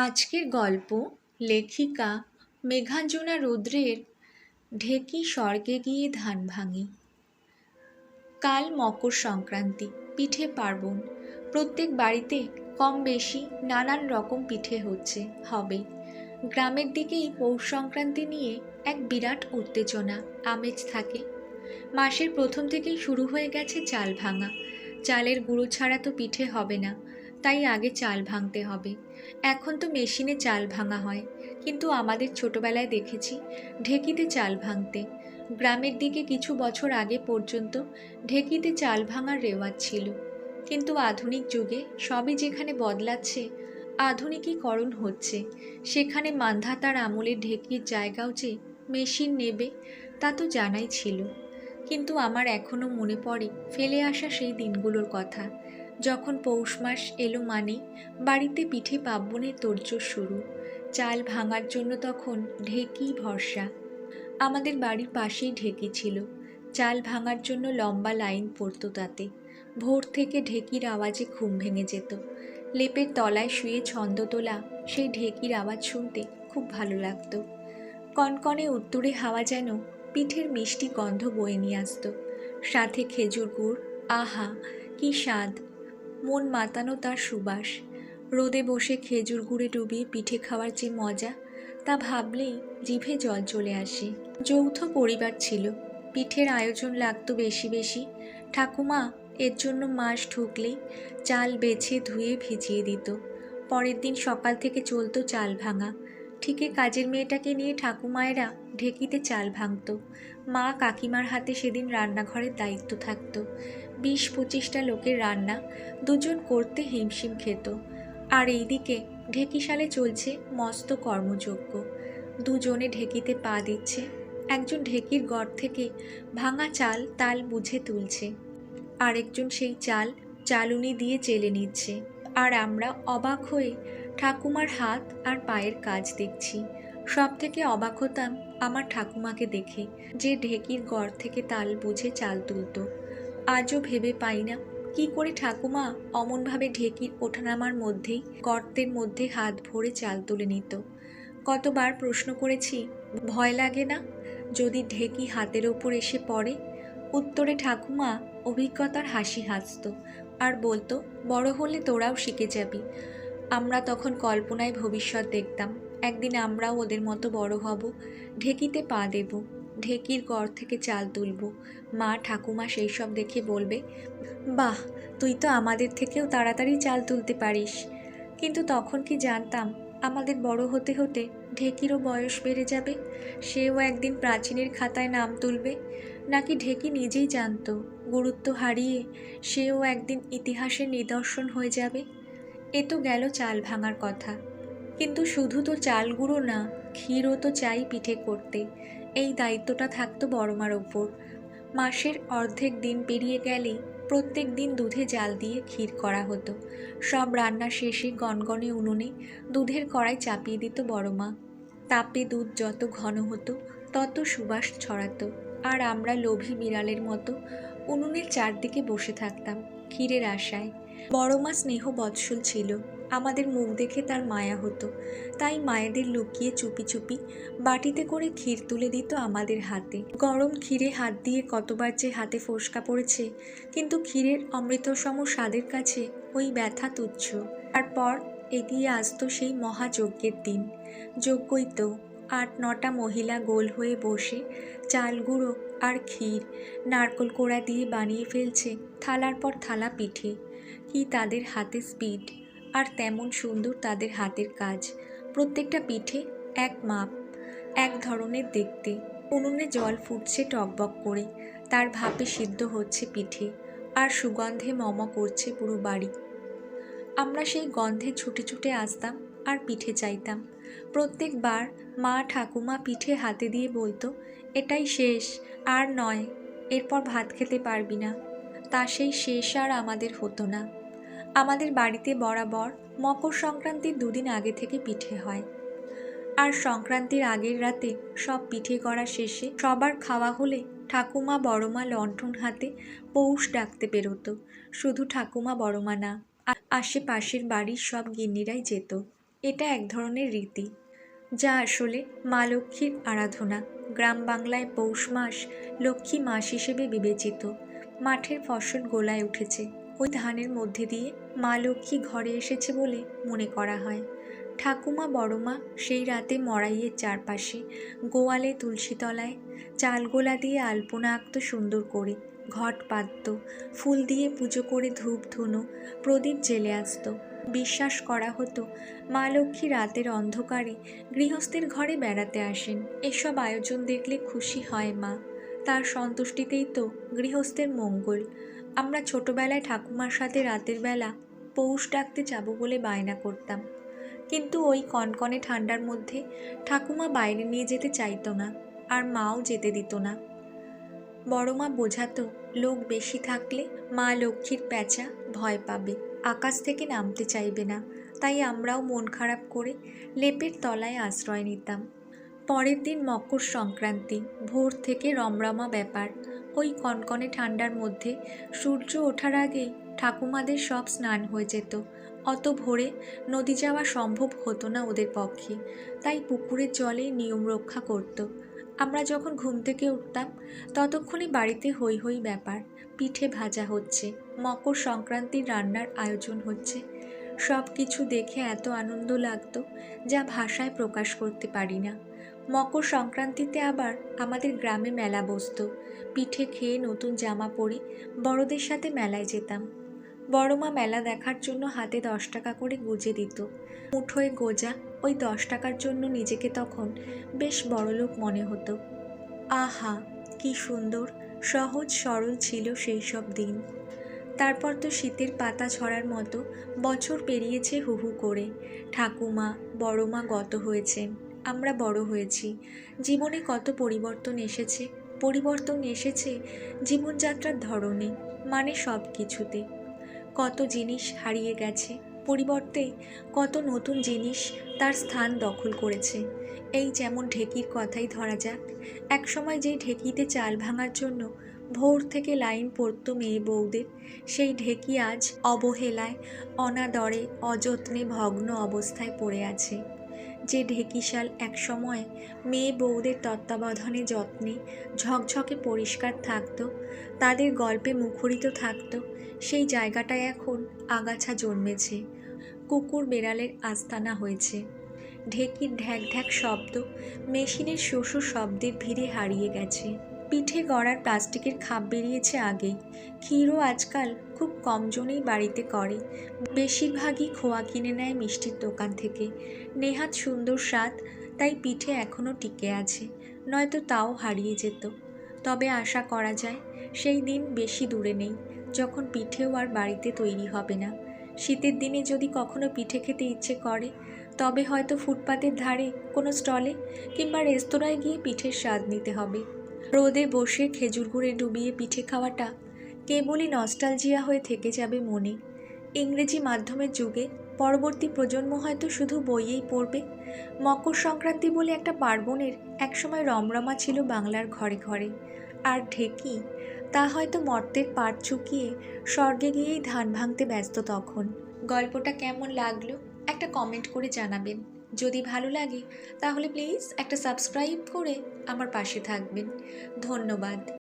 আজকের গল্প লেখিকা মেঘাঞ্জনা রুদ্রের ঢেকি স্বর্গে গিয়ে ধান ভাঙি। কাল মকর সংক্রান্তি, পিঠে পার্বণ। প্রত্যেক বাড়িতে কম বেশি নানান রকম পিঠে হচ্ছে, হবে। গ্রামের দিকেই পৌষ সংক্রান্তি নিয়ে এক বিরাট উত্তেজনা, আমেজ থাকে। মাসের প্রথম থেকেই শুরু হয়ে গেছে চাল ভাঙা। চালের গুঁড়ো ছাড়া তো পিঠে হবে না, তাই আগে চাল ভাঙতে হবে। এখন তো মেশিনে চাল ভাঙা হয়, কিন্তু আমাদের ছোটবেলায় দেখেছি ঢেকিতে চাল ভাঙতে। গ্রামের দিকে কিছু বছর আগে পর্যন্ত ঢেকিতে চাল ভাঙার রেওয়াজ ছিল। কিন্তু আধুনিক যুগে সবই যেখানে বদলাচ্ছে, আধুনিকীকরণ হচ্ছে, সেখানে মান্ধাতার আমলে ঢেকির জায়গাও যে মেশিন নেবে, তা তো জানাই ছিল। কিন্তু আমার এখনও মনে পড়ে ফেলে আসা সেই দিনগুলোর কথা যখন পৌষ মাস এলো মানে বাড়িতে পিঠে পার্বণের তোড়জোড় শুরু। চাল ভাঙার জন্য তখন ঢেকি ভরসা। আমাদের বাড়ির পাশেই ঢেকি ছিল। চাল ভাঙার জন্য লম্বা লাইন পড়তো তাতে। ভোর থেকে ঢেকির আওয়াজে ঘুম ভেঙে যেত। লেপের তলায় শুয়ে ছন্দ তোলা সেই ঢেকির আওয়াজ শুনতে খুব ভালো লাগতো। কনকনে উত্তরে হাওয়া যেন পিঠের মিষ্টি গন্ধ বয়ে নিয়ে আসতো। সাথে খেজুর গুড়, আহা, কি স্বাদ! মন মাতানো তার সুবাস। রোদে বসে খেজুর গুড়ে ডুবিয়ে পিঠে খাওয়ার যে মজা, তা ভাবলেই জিভে জল চলে আসে। যৌথ পরিবার ছিল। পিঠের আয়োজন লাগতো বেশি বেশি। ঠাকুমা এর জন্য মাস ঢুকলেই চাল বেছে ধুয়ে ভিজিয়ে দিত। পরের দিন সকাল থেকে চলতো চাল ভাঙা। ঠিকই কাজের মেয়েটাকে নিয়ে ঠাকুমায়েরা ঢেকিতে চাল ভাঙতো। মা কাকিমার হাতে সেদিন রান্নাঘরের দায়িত্ব থাকতো। বিশ পঁচিশটা লোকের রান্না দুজন করতে হিমশিম খেত। আর এইদিকে ঢেকিশালে চলছে মস্ত কর্মযজ্ঞ। দুজনে ঢেকিতে পা দিচ্ছে। একজন ঢেকির গড় থেকে ভাঙা চাল তাল বুঝে তুলছে। আরেকজন সেই চাল চালুনি দিয়ে চেলে নিচ্ছে। আর আমরা অবাক হয়ে ঠাকুমার হাত আর পায়ের কাজ দেখছি। সব থেকে অবাক হতাম আমার ঠাকুমাকে দেখে, যে ঢেকির গড় থেকে তাল বুঝে চাল তুলতো। আজও ভেবে পাই না। কি করে ঠাকুমা অমনভাবে ঢেকির ওঠানামার মধ্যেই গর্তের মধ্যে হাত ভরে চাল তুলে নিত। কতবার প্রশ্ন করেছি, ভয় লাগে না? যদি ঢেকি হাতের ওপর এসে পড়ে? উত্তরে ঠাকুমা অভিজ্ঞতার হাসি হাসত আর বলতো, বড় হলে তোরাও শিখে যাবি। আমরা তখন কল্পনায় ভবিষ্যৎ দেখতাম, একদিন আমরাও ওদের মতো বড় হব, ঢেকিতে পা দেব। ঢেকির গড় থেকে চাল তুলব। মা ঠাকুমা সেই সব দেখে বলবে, বাহ, তুই তো আমাদের থেকেও তাড়াতাড়ি চাল তুলতে পারিস। কিন্তু তখন কি জানতাম, আমাদের বড় হতে হতে ঢেকিরও বয়স বেড়ে যাবে। সেও একদিন প্রাচীনের খাতায় নাম তুলবে। নাকি ঢেকি নিজেই জানতো, গুরুত্ব হারিয়ে সেও একদিন ইতিহাসের নিদর্শন হয়ে যাবে? এ তো গেল চাল ভাঙার কথা। কিন্তু শুধু তো চাল গুঁড়ো না, ক্ষীরও তো চাই পিঠে করতে। এই দায়িত্বটা থাকতো বড়মার ওপর। মাসের অর্ধেক দিন পেরিয়ে গেলেই প্রত্যেক দিন দুধে জাল দিয়ে ক্ষীর করা হতো। সব রান্না শেষে গনগনে উনুনে দুধের কড়াই চাপিয়ে দিত বড়মা। তাপে দুধ যত ঘন হতো, তত সুবাস ছড়াতো। আর আমরা লোভী বিড়ালের মতো উনুনের চারদিকে বসে থাকতাম ক্ষীরের আশায়। বড় মা স্নেহ বৎসল ছিল। আমাদের মুখ দেখে তার মায়া হতো। তাই মায়েদের লুকিয়ে চুপি চুপি বাটিতে করে ক্ষীর তুলে দিত আমাদের হাতে। গরম ক্ষীরে হাত দিয়ে কতবার যে হাতে ফোসকা পড়েছে, কিন্তু ক্ষীরের অমৃতসম স্বাদের কাছে ওই ব্যথা তুচ্ছ। তারপর এগিয়ে আসতো সেই মহাযজ্ঞের দিন। যজ্ঞই তো, আট নটা মহিলা গোল হয়ে বসে চাল গুঁড়ো আর ক্ষীর নারকোল কোড়া দিয়ে বানিয়ে ফেলছে থালার পর থালা পিঠে। কি তাদের হাতে স্পিড! আর তেমন সুন্দর তাদের হাতের কাজ। প্রত্যেকটা পিঠে এক মাপ, এক ধরনের দেখতে। উনুনে জল ফুটছে টকবক করে, তার ভাপে সিদ্ধ হচ্ছে পিঠে, আর সুগন্ধে মম করছে পুরো বাড়ি। আমরা সেই গন্ধে ছুটে ছুটে আসতাম আর পিঠে চাইতাম। প্রত্যেকবার মা ঠাকুমা পিঠে হাতে দিয়ে বলতো, এটাই শেষ, আর নয়, এরপর ভাত খেতে পারবি না। তা সেই শেষ আর আমাদের হতো না। আমাদের বাড়িতে বরাবর মকর সংক্রান্তির দুদিন আগে থেকে পিঠে হয়। আর সংক্রান্তির আগের রাতে সব পিঠে করা শেষে সবার খাওয়া হলে ঠাকুমা, বড়মা লণ্ঠন হাতে পৌষ ডাকতে বেরোতো। শুধু ঠাকুমা, বড়মা না, আশেপাশের বাড়ির সব গিন্নিরাই যেত। এটা এক ধরনের রীতি, যা আসলে মা লক্ষ্মীর আরাধনা। গ্রাম বাংলায় পৌষ মাস লক্ষ্মী মাস হিসেবে বিবেচিত। মাঠের ফসল গোলায় উঠেছে। ওই ধানের মধ্যে দিয়ে মা লক্ষ্মী ঘরে এসেছে বলে মনে করা হয়। ঠাকুমা, বড়মা সেই রাতে মড়াইয়ের চারপাশে গোয়ালে তুলসীতলায় চালগোলা দিয়ে আলপনা আঁকত সুন্দর করে। ঘট পাতত, ফুল দিয়ে পুজো করে ধূপ ধুনো, প্রদীপ জেলে আসতো। বিশ্বাস করা হতো মা লক্ষ্মী রাতের অন্ধকারে গৃহস্থের ঘরে বেড়াতে আসেন। এসব আয়োজন দেখলে খুশি হয় মা। তার সন্তুষ্টিতেই তো গৃহস্থের মঙ্গল। আমরা ছোটবেলায় ঠাকুমার সাথে রাতের বেলা পৌষ ডাকতে যাব বলে বায়না করতাম। কিন্তু ওই কনকনে ঠান্ডার মধ্যে ঠাকুমা বাইরে নিয়ে যেতে চাইতো না আর মাও যেতে দিত না। বড় মা বোঝাতো, লোক বেশি থাকলে মা লক্ষ্মীর প্যাঁচা ভয় পাবে, আকাশ থেকে নামতে চাইবে না। তাই আমরাও মন খারাপ করে লেপের তলায় আশ্রয় নিতাম। পরের দিন মকর সংক্রান্তি, ভোর থেকে রমরমা ব্যাপার। ওই কনকনে ঠান্ডার মধ্যে সূর্য ওঠার আগেই ঠাকুমাদের সব স্নান হয়ে যেত। অত ভোরে নদী যাওয়া সম্ভব হতো না ওদের পক্ষে। তাই পুকুরের জলে নিয়ম রক্ষা করত। আমরা যখন ঘুম থেকে উঠতাম, ততক্ষণে বাড়িতে হই হই ব্যাপার। পিঠে ভাজা হচ্ছে, মকর সংক্রান্তির রান্নার আয়োজন হচ্ছে। সব কিছু দেখে এত আনন্দ লাগতো যা ভাষায় প্রকাশ করতে পারি না। মকর সংক্রান্তিতে আবার আমাদের গ্রামে মেলা বসতো। পিঠে খেয়ে নতুন জামা পরে বড়দের সাথে মেলায় যেতাম। বড় মা মেলা দেখার জন্য হাতে দশ টাকা করে গুজে দিত। মুঠোয় গোজা ওই দশ টাকার জন্য নিজেকে তখন বেশ বড়লোক মনে হতো। আহা, কি সুন্দর, সহজ সরল ছিল সেই সব দিন। তারপর তো শীতের পাতা ঝরার মতো বছর পেরিয়েছে হু হু করে। ঠাকুমা, বড় মা গত হয়েছেন। আমরা বড় হয়েছি। জীবনে কত পরিবর্তন এসেছে। পরিবর্তন এসেছে জীবনযাত্রার ধরনে মানে সব কিছুতে। কত জিনিস হারিয়ে গেছে পরিবর্তে, কত নতুন জিনিস তার স্থান দখল করেছে। এই যেমন ঢেকির কথাই ধরা যাক, একসময় যেই ঢেকিতে চাল ভাঙার জন্য ভোর থেকে লাইন পড়তো মেয়ে বউদের, সেই ঢেকি আজ অবহেলায়, অনাদরে, অযত্নে ভগ্ন অবস্থায় পড়ে আছে। যে ঢেকিশাল একসময় মেয়ে বউদের তত্ত্বাবধানে যত্নে ঝকঝকে পরিষ্কার থাকতো, তাদের গল্পে মুখরিত থাকতো, সেই জায়গাটায় এখন আগাছা জন্মেছে, কুকুর বেড়ালের আস্তানা হয়েছে। ঢেকির ঢ্যাক ঢ্যাক শব্দ মেশিনের শোষ শব্দের ভিড়ে হারিয়ে গেছে। পিঠে গড়ার প্লাস্টিকের খাপ বেরিয়েছে আগেই। ক্ষীরও আজকাল খুব কম জনেই বাড়িতে করে। বেশিরভাগই খোয়া কিনে নেয় মিষ্টির দোকান থেকে। নেহাত সুন্দর স্বাদ, তাই পিঠে এখনও টিকে আছে। নয়তো তাও হারিয়ে যেত। তবে আশা করা যায়, সেই দিন বেশি দূরে নেই, যখন পিঠেও আর বাড়িতে তৈরি হবে না। শীতের দিনে যদি কখনো পিঠে খেতে ইচ্ছে করে, তবে হয়তো ফুটপাতের ধারে, কোনো স্টলে কিংবা রেস্তোরাঁয় গিয়ে পিঠের স্বাদ নিতে হবে। রোদে বসে খেজুর গুড়ে ডুবিয়ে পিঠে খাওয়াটা কেবলই নস্টালজিয়া হয়ে থেকে যাবে মনে। ইংরেজি মাধ্যমের যুগে পরবর্তী প্রজন্ম হয়তো শুধু বইয়েই পড়বে। মকর সংক্রান্তি বলে একটা পার্বণের একসময় রমরমা ছিল বাংলার ঘরে ঘরে। আর ঢেকি, তা হয়তো মর্তের পাট চুকিয়ে স্বর্গে গিয়েই ধান ভাঙতে ব্যস্ত তখন। গল্পটা কেমন লাগল একটা কমেন্ট করে জানাবেন। যদি ভালো লাগে, তাহলে প্লিজ একটা সাবস্ক্রাইব করে আমার পাশে থাকবেন। ধন্যবাদ।